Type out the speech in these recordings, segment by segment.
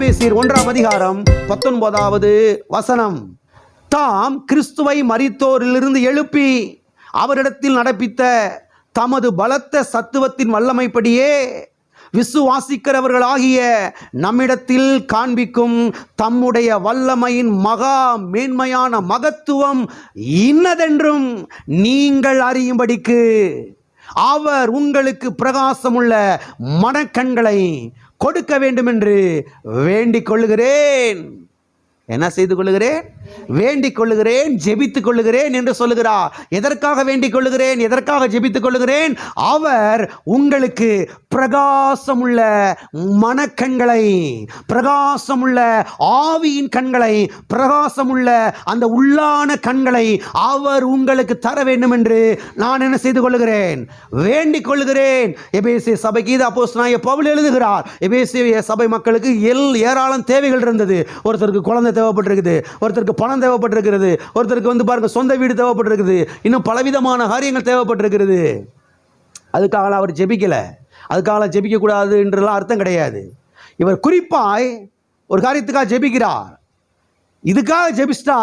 எபேசியர் ஒன்றாம் அதிகாரம் பத்தொன்பதாவது வசனம். தாம் கிறிஸ்துவை மறித்தோரிலிருந்து எழுப்பி அவரிடத்தில் நடப்பித்த தமது பலத்த சத்துவத்தின் வல்லமைப்படியே விசுவாசிக்கிறவர்களாகிய நம்மிடத்தில் காண்பிக்கும் தம்முடைய வல்லமையின் மகா மேன்மையான மகத்துவம் இன்னதென்றும் நீங்கள் அறியும்படிக்கு அவர் உங்களுக்கு பிரகாசமுள்ள மனக்கண்களை கொடுக்க வேண்டும் என்று வேண்டிக் கொள்கிறேன் என்ன செய்து கொள்ளுகிறேன்? வேண்டிக் கொள்ளுகிறேன் ஜெபித்துக் கொள்ளுகிறேன் என்று சொல்லுகிறார். எதற்காக வேண்டிக் கொள்ளுகிறேன்? எதற்காக ஜெபித்துக் கொள்ளுகிறேன்? அவர் உங்களுக்கு பிரகாசமுள்ள மனக்கண்களை பிரகாசமுள்ள ஆவியின் கண்களை பிரகாசமுள்ள அந்த உள்ளான கண்களை அவர் உங்களுக்கு தர வேண்டும் என்று நான் என்ன செய்து கொள்ளுகிறேன்? வேண்டிக் கொள்ளுகிறேன். எபேசிய சபைக்கு இது அப்போஸ் பவுல் எழுதுகிறார். எபேசிய சபை மக்களுக்கு எல் ஏராளம் தேவைகள் இருந்தது. ஒருத்தருக்கு குழந்தை தேவைப்பட்டிருக்குது. ஒருத்தருக்கு பணம் தேவைப்பட்டிருக்கிறது. ஒருத்தருக்கு வந்து பாருங்க சொந்த வீடு தேவைப்பட்டிருக்குது. இன்னும் பலவிதமான காரியங்கள் தேவைப்பட்டிருக்கிறது. அதுக்காக அவர் ஜெபிக்கலை. அதுக்காக ஜெபிக்கக்கூடாதுன்றலாம் அர்த்தம் கிடையாது. இவர் குறிப்பாய் ஒரு காரியத்துக்காக ஜெபிக்கிறார். இதுக்காக ஜெபிச்சிட்டா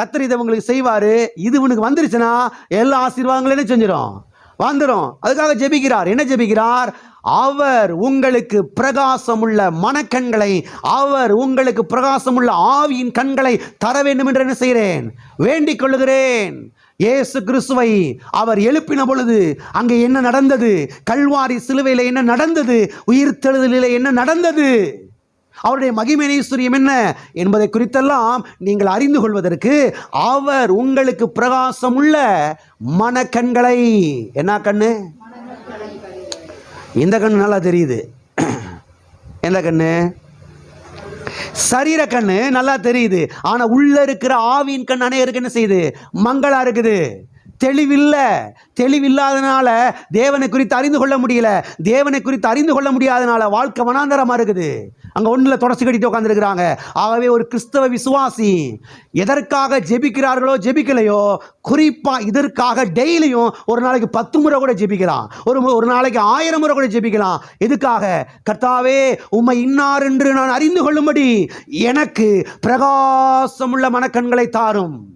கத்தர் இதை உங்களுக்கு செய்வார். இது இவனுக்கு வந்துருச்சுன்னா எல்லா ஆசீர்வாதங்களையும் செஞ்சிடும் வந்துடும் அதுக்காக ஜெபிக்கிறார். என்ன ஜெபிக்கிறார்? அவர் உங்களுக்கு பிரகாசமுள்ள மனக்கண்களை அவர் உங்களுக்கு பிரகாசமுள்ள ஆவியின் கண்களை தர வேண்டும் என்று என்ன செய்கிறேன்? வேண்டிக் கொள்ளுகிறேன். இயேசு கிறிஸ்துவை அவர் எழுப்பின பொழுது அங்கே என்ன நடந்தது? கல்வாரி சிலுவையில் என்ன நடந்தது? உயிர்த்தெழுதலில் என்ன நடந்தது? அவருடைய மகிமேனீஸ்வரியம் என்ன என்பதை குறித்தெல்லாம் நீங்கள் அறிந்து கொள்வதற்கு அவர் உங்களுக்கு பிரகாசமுள்ள மனக்கண்களை. என்ன கண்ணு? இந்த கண்ணு நல்லா தெரியுது. எந்த கண்ணு? சரீர கண்ணு நல்லா தெரியுது. ஆனா உள்ள இருக்கிற ஆவியின் கண் அனைவருக்கு என்ன செய்யுது? மங்களா இருக்குது. தெளிவில்ல. தெளிவில்லாதனால தேவனை குறித்து அறிந்து கொள்ள முடியல. தேவனை குறித்து அறிந்து கொள்ள முடியாதனால வாழ்க்கை வனாந்தரமா இருக்குது. அங்கே ஒன்றில் தொடச்சு கட்டிட்டு உட்காந்துருக்கிறாங்க ஆகவே ஒரு கிறிஸ்தவ விசுவாசி எதற்காக ஜெபிக்கிறார்களோ ஜெபிக்கலையோ குறிப்பாக இதற்காக டெய்லியும் ஒரு நாளைக்கு பத்து முறை கூட ஜெபிக்கலாம். ஒரு மு- ஒரு நாளைக்கு ஆயிரம் முறை கூட ஜெபிக்கலாம். எதுக்காக? கர்த்தாவே உம்மை இன்னார் என்று நான் அறிந்து கொள்ளும்படி எனக்கு பிரகாசமுள்ள மனக்கண்களை தாரும்.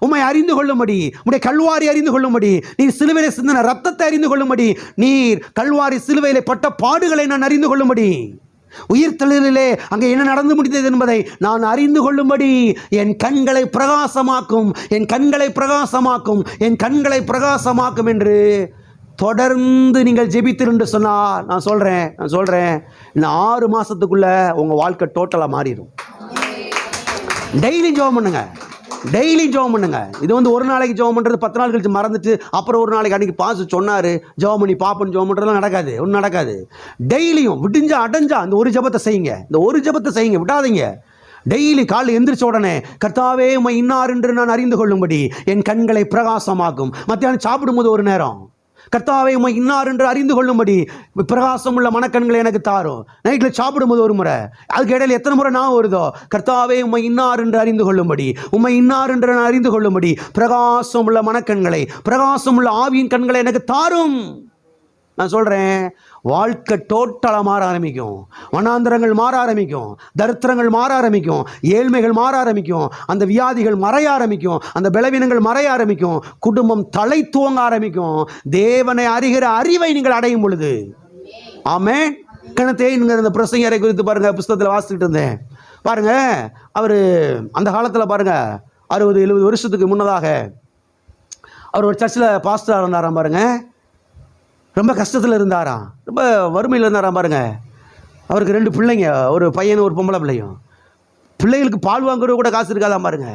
உம்மை அறிந்து கொள்ளும்படி உம்முடைய கல்வாரி அறிந்து கொள்ளும்படி நீர் சிலுவையிலே சிந்தன ரத்தத்தை அறிந்து கொள்ளும்படி நீர் கல்வாரி சிலுவையில் பட்ட பாடுகளை நான் அறிந்து கொள்ளும்படி. உயிர்த்தெழுதலிலே அங்கே என்ன நடந்து முடிந்தது என்பதை நான் அறிந்து கொள்ளும்படி என் கண்களை பிரகாசமாக்கும் என் கண்களை பிரகாசமாக்கும் என் கண்களை பிரகாசமாக்கும் என்று தொடர்ந்து நீங்கள் ஜெபித்திருந்து சொன்னால் நான் சொல்கிறேன் நான் சொல்கிறேன் இந்த ஆறு மாதத்துக்குள்ளே உங்கள் வாழ்க்கை டோட்டலாக மாறிடும். டெய்லி ஜெபம் பண்ணுங்க. டெய்லி ஜெபம் பண்ணுங்க. இது வந்து ஒரு நாளைக்கு ஜெபம் பண்ணுறது பத்து நாள் கழிச்சு மறந்துட்டு அப்புறம் ஒரு நாளைக்கு அன்னைக்கு பாசு சொன்னார் ஜெபம் பண்ணி பாப்பன் ஜெபம் பண்ணுறதுலாம் நடக்காது ஒன்றும் நடக்காது. டெய்லியும் விடிஞ்சா அடைஞ்சா அந்த ஒரு ஜெபத்தை செய்யுங்க. இந்த ஒரு ஜெபத்தை செய்யுங்க விடாதீங்க. டெய்லி காலைல எந்திரிச்ச உடனே கர்த்தாவே உமை இன்னார் என்று நான் அறிந்து கொள்ளும்படி என் கண்களை பிரகாசமாக்கும். மத்தியானம் சாப்பிடும்போது ஒரு நேரம். கர்த்தாவை உம்மை இன்னார் என்று அறிந்து கொள்ளும்படி பிரகாசம் உள்ள மனக்கண்களை எனக்கு தாரும் நைட்டில் சாப்பிடும்போது ஒரு முறை. அதுக்கு இடையில எத்தனை முறை நான் வருதோ? கர்த்தாவை உம்மை இன்னார் என்று அறிந்து கொள்ளும்படி. உம்மை இன்னார் என்று நான் அறிந்து கொள்ளும்படி பிரகாசம் உள்ள மனக்கண்களை பிரகாசம் உள்ள ஆவியின் கண்களை எனக்கு தாரும். நான் சொல்கிறேன் வாழ்க்கை டோட்டலாக மாற ஆரம்பிக்கும். வனாந்தரங்கள் மாற ஆரம்பிக்கும். தரித்திரங்கள் மாற ஆரம்பிக்கும். ஏழ்மைகள் மாற ஆரம்பிக்கும். அந்த வியாதிகள் மறைய ஆரம்பிக்கும். அந்த பலவீனங்கள் மறைய ஆரம்பிக்கும். குடும்பம் தலை துவங்க ஆரம்பிக்கும். தேவனை அறிகிற அறிவை நீங்கள் அடையும் பொழுது. ஆமே கணத்தேங்கிற அந்த பிரசங்கரை குறித்து பாருங்கள் புஸ்தகத்தில் வாசிக்கிட்டு இருந்தேன். பாருங்கள் அவர் அந்த காலத்தில் பாருங்கள் அறுபது எழுபது வருஷத்துக்கு முன்னதாக அவர் ஒரு சர்ச்சில் பாஸ்டராக இருந்தாராம் பாருங்கள் ரொம்ப கஷ்டத்தில் இருந்தாராம். ரொம்ப வறுமையில் இருந்தாராம் பாருங்க. அவருக்கு ரெண்டு பிள்ளைங்க ஒரு பையனும் ஒரு பொம்பளை பிள்ளையும். பிள்ளைகளுக்கு பால் வாங்குறது கூட காசு இருக்காதாம் பாருங்க.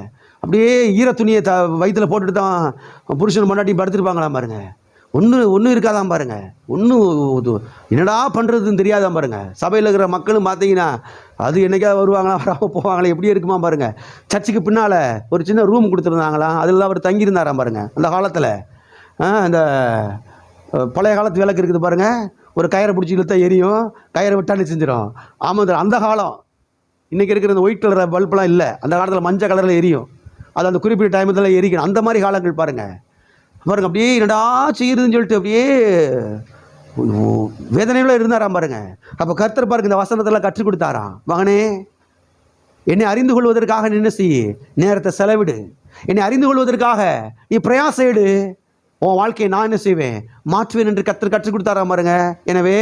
அப்படியே ஈர துணியை த வயிற்றில் போட்டுட்டு தான் புருஷன் முன்னாடி படுத்துருப்பாங்களாம் பாருங்க. ஒன்று ஒன்றும் இருக்காதாம் பாருங்க. ஒன்றும் என்னடா பண்ணுறதுன்னு தெரியாதாம் பாருங்க. சபையில் இருக்கிற மக்களும் பார்த்தீங்கன்னா அது என்னைக்காவது வருவாங்களா வராமல் போவாங்களா எப்படி இருக்குமா பாருங்க. சர்ச்சுக்கு பின்னால் ஒரு சின்ன ரூம் கொடுத்துருந்தாங்களாம். அதில் தான் அவர் தங்கியிருந்தாராம் பாருங்க. அந்த காலத்தில். அந்த பழைய காலத்து விளக்கு இருக்குது பாருங்க. ஒரு கயிறை பிடிச்சி இழுத்தா எரியும். கயிறை விட்டாலே செஞ்சிடும். ஆமாம் அந்த காலம். இன்றைக்கி இருக்கிற இந்த ஒயிட் கலர் பல்பெலாம் இல்லை. அந்த காலத்தில் மஞ்சள் கலரில் எரியும். அது அந்த குறிப்பிட்ட டைமத்தில் எரிக்கணும். அந்த மாதிரி காலங்கள் பாருங்கள் பாருங்கள் அப்படியே என்னடா செய்யுதுன்னு சொல்லிட்டு அப்படியே வேதனையில் இருந்தாராம் பாருங்க. அப்போ கர்த்தர் பாருங்க இந்த வசனத்தெல்லாம் கற்றுக் கொடுத்தாராம். மகனே என்னை அறிந்து கொள்வதற்காக நின்று என்ன செய். நேரத்தை செலவிடு. என்னை அறிந்து கொள்வதற்காக நீ பிரயாசம் எடு. உன் வாழ்க்கையை நான் என்ன செய்வேன்? மாற்றுவேன் என்று கத்தர் கற்றுக் கொடுத்தாரா பாருங்க. எனவே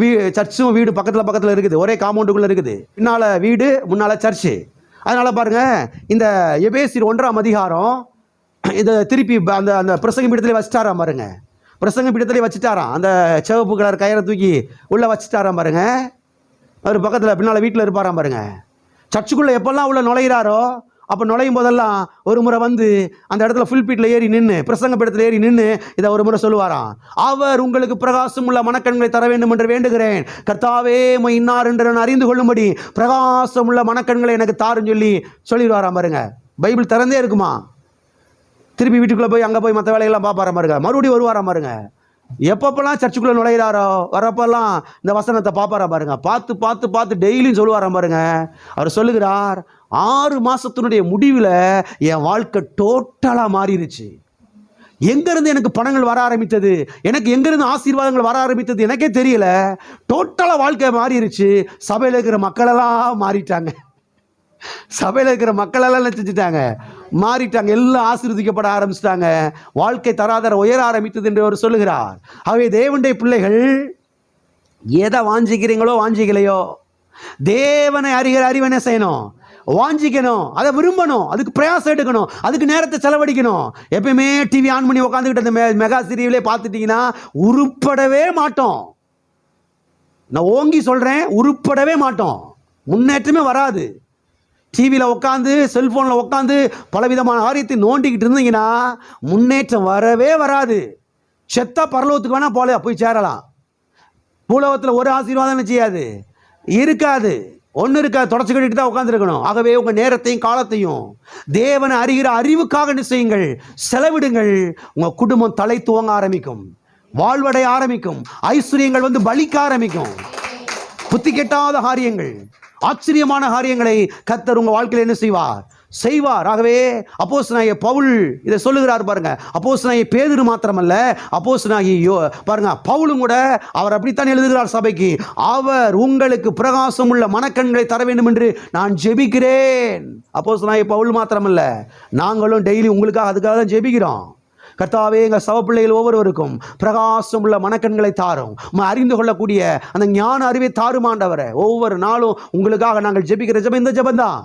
வீ சர்ச்சும் வீடு பக்கத்தில் பக்கத்தில் இருக்குது. ஒரே காம்பவுண்டுக்குள்ளே இருக்குது. பின்னால் வீடு முன்னால் சர்ச்சு. அதனால் பாருங்க இந்த எபேசிர் ஒன்றாம் அதிகாரம் இதை திருப்பி அந்த அந்த பிரசங்க பீடத்திலே வச்சுட்டாராம் பாருங்க. பிரசங்க பீடத்திலே வச்சுட்டாராம். அந்த சிவப்பு கலர் கயிறை தூக்கி உள்ளே வச்சுட்டாராம் பாருங்க. அவர் பக்கத்தில் பின்னால் வீட்டில் இருப்பாராம் பாருங்க. சர்ச்சுக்குள்ளே எப்போல்லாம் உள்ள நுழையிறாரோ அப்போ நுழையும் போதெல்லாம் ஒரு முறை வந்து அந்த இடத்துல ஃபுல் பீட்டில் ஏறி நின்று பிரசங்க பீடத்தில் ஏறி நின்று இதை ஒரு முறை சொல்லுவாராம். அவர் உங்களுக்கு பிரகாசம் உள்ள மனக்கண்களை தர வேண்டும் என்று வேண்டுகிறேன். கர்த்தாவே உம்மை இன்னார் என்று நான் அறிந்து கொள்ளும்படி பிரகாசம் உள்ள மனக்கண்களை எனக்கு தாருன்னு சொல்லி சொல்லிடுவாராம் பாருங்க. பைபிள் திறந்தே இருக்குமா? திருப்பி வீட்டுக்குள்ளே போய் அங்கே போய் மற்ற வேலையெல்லாம் பார்ப்பாரா பாருங்க. மறுபடியும் வருவாராம் பாருங்க. எப்பப்பெல்லாம் சர்ச்சுக்குள்ளே நுழையிறாரோ வரப்பெல்லாம் இந்த வசனத்தை பார்ப்பாரா பாருங்க. பார்த்து பார்த்து பார்த்து டெய்லியும் சொல்லுவாராம் பாருங்க. அவர் சொல்லுகிறார் ஆறு மாதத்தினுடைய முடிவில் என் வாழ்க்கை டோட்டலாக மாறிடுச்சு எங்கேருந்து எனக்கு பணங்கள் வர ஆரம்பித்தது? எனக்கு எங்கேருந்து ஆசீர்வாதங்கள் வர ஆரம்பித்தது எனக்கே தெரியல. டோட்டலாக வாழ்க்கை மாறிடுச்சு சபையில் இருக்கிற மக்களெல்லாம் மாறிட்டாங்க. சபையில் இருக்கிற மக்களெல்லாம் என்ன செஞ்சுட்டாங்க? மாறிட்டாங்க. எல்லாம் ஆசீர்வதிக்கப்பட ஆரம்பிச்சிட்டாங்க. வாழ்க்கை தராதர உயர ஆரம்பித்தது என்று அவர் சொல்லுகிறார். அவை தேவனுடைய பிள்ளைகள் எதை வாஞ்சிக்கிறீங்களோ வாஞ்சிக்கலையோ தேவனை அறிகிற அறிவனை செய்யணும்? வாஞ்சிக்கணும் அதை விரும்பணும் அதுக்கு பிரயாசம் எடுக்கணும் அதுக்கு நேரத்தை செலவழிக்கணும். எப்பயுமே டிவி ஆன் பண்ணி உட்காந்துக்கிட்டு அந்த மெ- மெகா சீரியலே பார்த்துட்டிங்கன்னா உருப்படவே மாட்டோம். நான் ஓங்கி சொல்கிறேன் உருப்படவே மாட்டோம். முன்னேற்றமே வராது. டிவியில் உட்காந்து செல்ஃபோனில் உட்காந்து பலவிதமான ஆரியத்தை நோண்டிக்கிட்டு இருந்தீங்கன்னா முன்னேற்றம் வரவே வராது. செத்தா பரலோகத்துக்கு வேணால் போல போய் சேரலாம். பூலோகத்தில் ஒரு ஆசீர்வாதம் செய்யாது. இருக்காது. ஒன்று இருக்க? தொடச்சு கட்டிட்டு தான் உட்காந்துருக்கணும் ஆகவே உங்கள் நேரத்தையும் காலத்தையும் தேவனை அறிகிற அறிவுக்காக என்ன செய்யுங்கள் செலவிடுங்கள். உங்கள் குடும்பம் தலை துவங்க ஆரம்பிக்கும். வாழ்வடைய ஆரம்பிக்கும். ஐஸ்வர்யங்கள் வந்து பலிக்க ஆரம்பிக்கும். புத்தி கெட்டாத காரியங்கள் ஆச்சரியமான காரியங்களை கத்தர் உங்கள் வாழ்க்கையில் என்ன செய்வார்? செய்வார். ஆகவே அப்போஸ் நாயை பவுல் இதை சொல்லுகிறார் பாருங்க. அப்போஸ் நாயை பேதுரு மாத்திரமல்ல அப்போஸ்தலனாகிய யோ பாருங்க பவுலும் கூட அவர் அப்படித்தான் எழுதுகிறார் சபைக்கு. அவர் உங்களுக்கு பிரகாசம் உள்ள மனக்கண்களை தர வேண்டும் என்று நான் ஜெபிக்கிறேன். அப்போஸ் நாயை பவுல் மாத்திரமல்ல நாங்களும் டெய்லி உங்களுக்காக அதுக்காக தான் ஜெபிக்கிறோம். கர்த்தாவே எங்கள் சவப்பிள்ளைகள் ஒவ்வொருவருக்கும் பிரகாசம் உள்ள மனக்கண்களை தாரும். அறிந்து கொள்ளக்கூடிய அந்த ஞான அறிவை தாருமாண்டவரை. ஒவ்வொரு நாளும் உங்களுக்காக நாங்கள் ஜெபிக்கிற ஜபம் இந்த ஜபந்தான்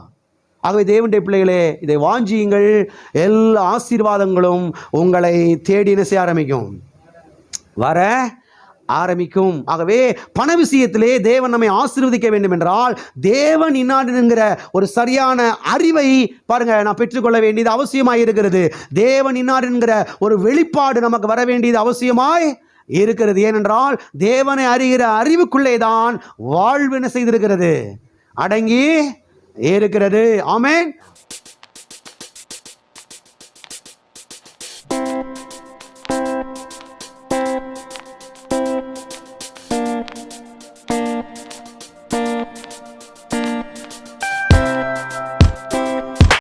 ஆகவே தேவனுடைய பிள்ளைகளே இதை வாஞ்சியுங்கள். எல்லா ஆசீர்வாதங்களும் உங்களை தேடி என்ன செய்ய ஆரம்பிக்கும்? வர ஆரம்பிக்கும். ஆகவே பண விஷயத்திலே தேவன் நம்மை ஆசீர்வதிக்க வேண்டும் என்றால் தேவன் இன்னாடுங்கிற ஒரு சரியான அறிவை பாருங்க நான் பெற்றுக்கொள்ள வேண்டியது அவசியமாய் இருக்கிறது. தேவன் இன்னாடுங்கிற ஒரு வெளிப்பாடு நமக்கு வர வேண்டியது அவசியமாய் இருக்கிறது. ஏனென்றால் தேவனை அறிகிற அறிவுக்குள்ளே தான் வாழ்வு என்ன செய்திருக்கிறது? அடங்கி இருக்கிறது ஆமேன்.